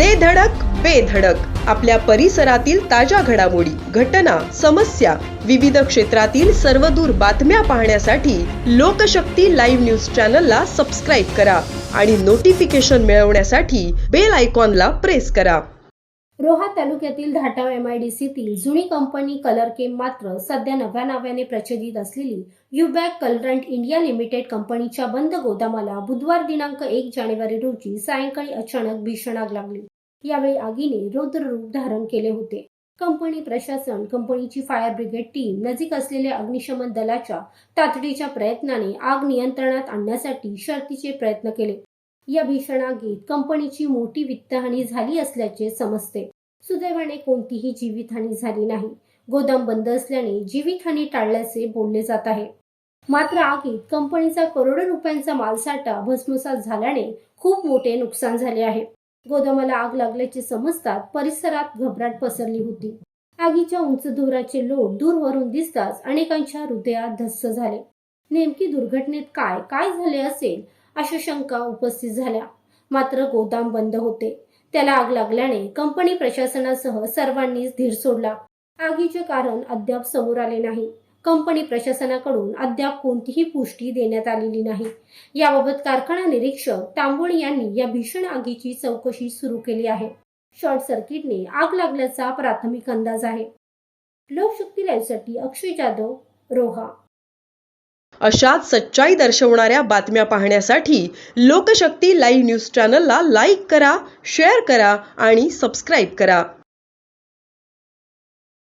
दे धडक बेधडक आपल्या परिसरातील ताज्या घडामोडी घटना समस्या विविध क्षेत्रातील सर्वदूर बातम्या पाहण्यासाठी लोकशक्ती लाईव्ह न्यूज चॅनलला सबस्क्राईब करा आणि नोटिफिकेशन मिळवण्यासाठी बेल आयकॉनला प्रेस करा. रोहा तालुक्यातील धाटाव एम आय डी सीतील जुनी कंपनी कलर केम मात्र सध्या नव्या नाव्याने प्रचलित असलेली युबॅक कलरंट इंडिया लिमिटेड कंपनीच्या बंद गोदामाला बुधवार दिनांक एक जानेवारी रोजी सायंकाळी अचानक भीषण आग लागली. यावेळी आगीने रौद्र रूप धारण केले होते. कंपनी प्रशासन कंपनीची फायर ब्रिगेड टीम नजीक असलेल्या अग्निशमन दलाच्या तातडीच्या प्रयत्नाने आग नियंत्रणात आणण्यासाठी शर्तीचे प्रयत्न केले. या भीषण आगीत कंपनीची मोठी वित्तहानी झाली असल्याचे समजते. सुदैवाने कोणतीही जीवितहानी झाली नाही. गोदाम बंद असल्याने जीवितहानी टाळल्याचे बोलले जात आहे. मात्र आगीत कंपनीचा करोडो रुपयांचा मालसाठा भस्मसात झाल्याने खूप मोठे नुकसान झाले आहे. गोदामाला आग लागल्याचे समजतात परिसरात घबराट पसरली होती. आगीच्या उंच धुराचे लोट दूरवरून दिसताच अनेकांच्या हृदयात धस्स झाले. नेमकी दुर्घटनेत काय काय झाले असेल अशा शंका उपस्थित झाल्या. मात्र गोदाम बंद होते. त्याला आग लागल्याने कंपनी प्रशासनासह सर्वांनीच धीर सोडला. आगीचे कारण अद्याप समोर आले नाही. कंपनी प्रशासनाकडून अद्याप कोणतीही पुष्टी देण्यात आलेली नाही. याबाबत कारखाना निरीक्षक तांबोळ यांनी या भीषण आगीची चौकशी सुरू केली आहे. शॉर्ट सर्किटने आग लागल्याचा प्राथमिक अंदाज आहे. लोकशक्ती लाईव्हसाठी अक्षय जाधव रोहा. अशाच सच्चाई दर्शवणाऱ्या बातम्या पाहण्यासाठी लोकशक्ती लाईव्ह न्यूज चॅनलला लाईक करा शेअर करा आणि सबस्क्राईब करा.